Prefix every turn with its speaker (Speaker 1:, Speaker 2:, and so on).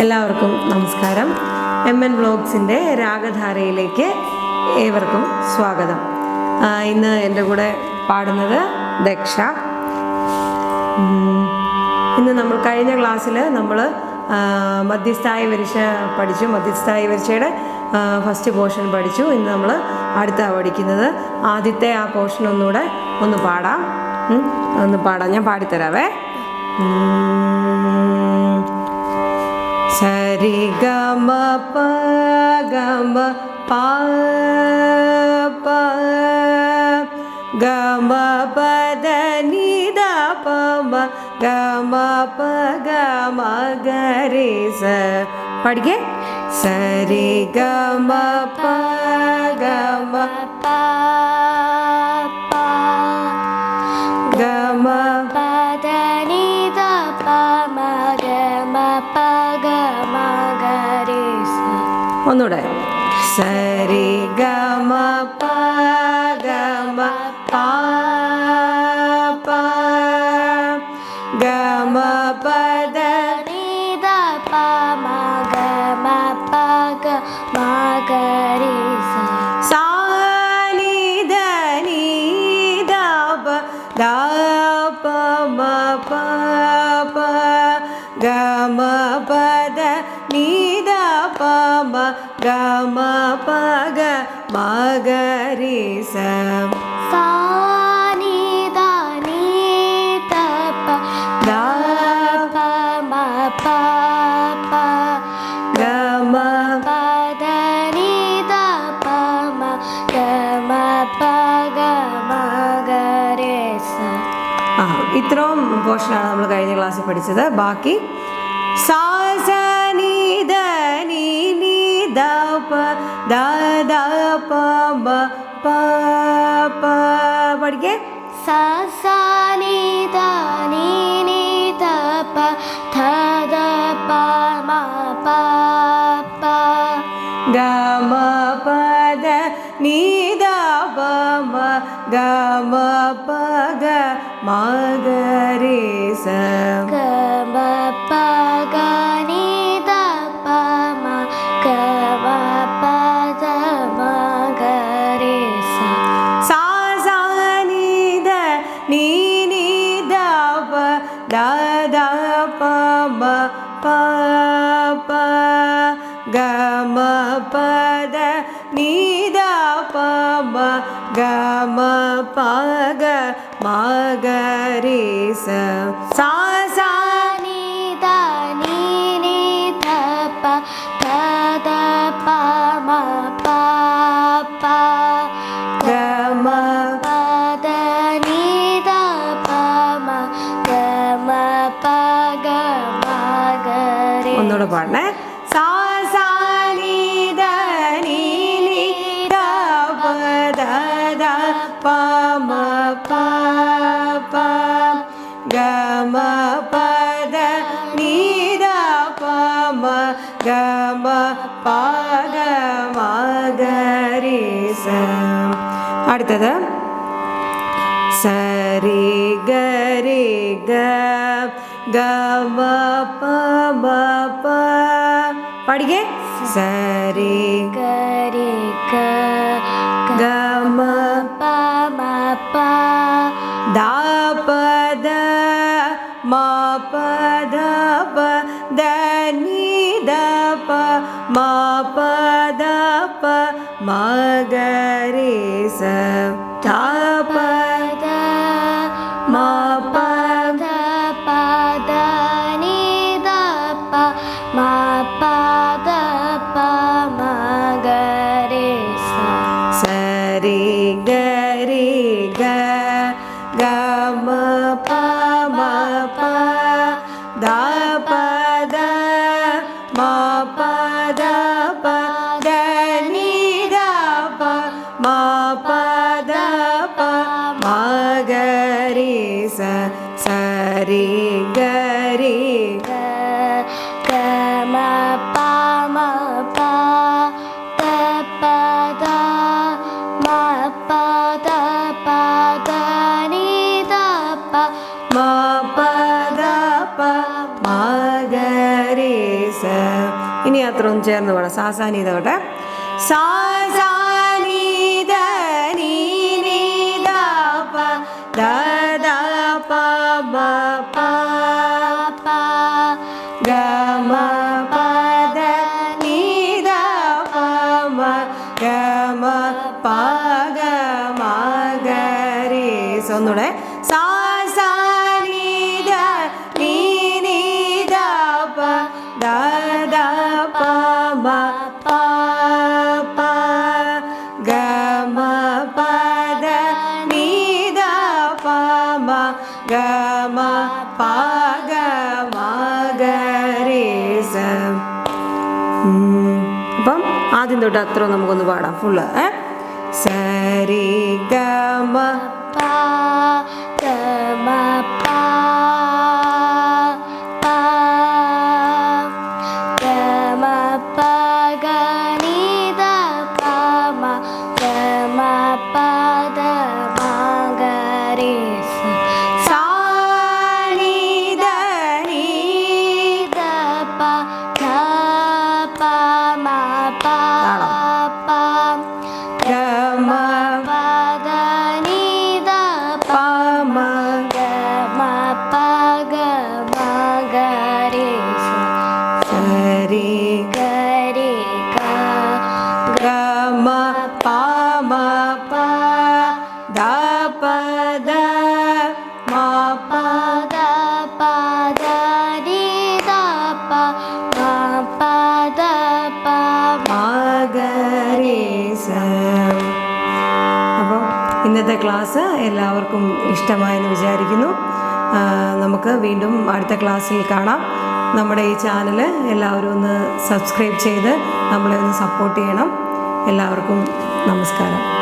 Speaker 1: എല്ലാവർക്കും നമസ്കാരം. M N വ്ളോഗ്സിന്റെ രാഗധാരയിലേക്ക് ഏവർക്കും സ്വാഗതം. ഇന്ന് എന്റെ കൂടെ പാടുന്നത് ദക്ഷ. ഇന്ന് നമ്മൾ കഴിഞ്ഞ ക്ലാസ്സിൽ നമ്മൾ മധ്യസ്ഥായി വരിശ പഠിച്ചു. മധ്യസ്ഥായി വരിശയുടെ ഫസ്റ്റ് പോർഷൻ പഠിച്ചു. ഇന്ന് നമ്മൾ അടുത്ത പഠിക്കുന്നത് ആദ്യത്തെ ആ പോർഷൻ ഒന്നുകൂടെ ഒന്ന് പാടാം. ഒന്ന് പാടാം. ഞാൻ പാടിത്തരാവേ. சரி கம ப கம பா கம பத நித பம கம ப கம கரி ச படிக்க. சரி கம ப கம பா கம பத நித பம கம ப ഒന്നുകൂടെ. സരി ഗമ പമ ഗമ പദ ഗമ പദ നീ സാ നി ധ നി ധ പ ധ പ മ പ പ ഗ മ പ ധ നി ധ പ മ ഗ മ പ ഗ മ ഗ രി സ ധ ഗ മ ആ ഇത്രയും പോർഷനാണ് നമ്മൾ കഴിഞ്ഞ ക്ലാസ്സിൽ പഠിച്ചത് ബാക്കി സാ സ നി ധ നി दा प दा दा प ब प
Speaker 2: प படிக்கே சா சா நீ தா நீ நீ தா ப தா தா ப மா
Speaker 1: ப ப. க ம ப த நீ தா ப ம க ம ப க மா க
Speaker 2: ரே ச. க ம ப ம கம பாக மாகரேச சா pa ma pa pa ga ma pa da ni da pa ma ga ma pa ga ma ga re sa
Speaker 1: அடுத்தது சரி கரி க கம பம ப பாடுங்க சரி கரி க கம मा पद प मगरे स धा
Speaker 2: पद मा पद पद नि द प मा पद प मगरे स सरि गरि ग ग म
Speaker 1: प म प द प द मा മാഗരേസ ഇനി അത്രയും ചേർന്ന് പാടാം സാസാനി സാ ഗമ അപ്പം ആദ്യം തൊട്ട് അത്ര നമുക്കൊന്ന് പാടാം. ഫുള്ള് ഏ? സരി
Speaker 2: ഗമ
Speaker 1: പാ ഇന്നത്തെ ക്ലാസ് എല്ലാവർക്കും ഇഷ്ടമായെന്ന് വിചാരിക്കുന്നു. നമുക്ക് വീണ്ടും അടുത്ത ക്ലാസ്സിൽ കാണാം. നമ്മുടെ ഈ ചാനൽ എല്ലാവരും ഒന്ന് സബ്സ്ക്രൈബ് ചെയ്ത് നമ്മളെ ഒന്ന് സപ്പോർട്ട് ചെയ്യണം. എല്ലാവർക്കും നമസ്കാരം.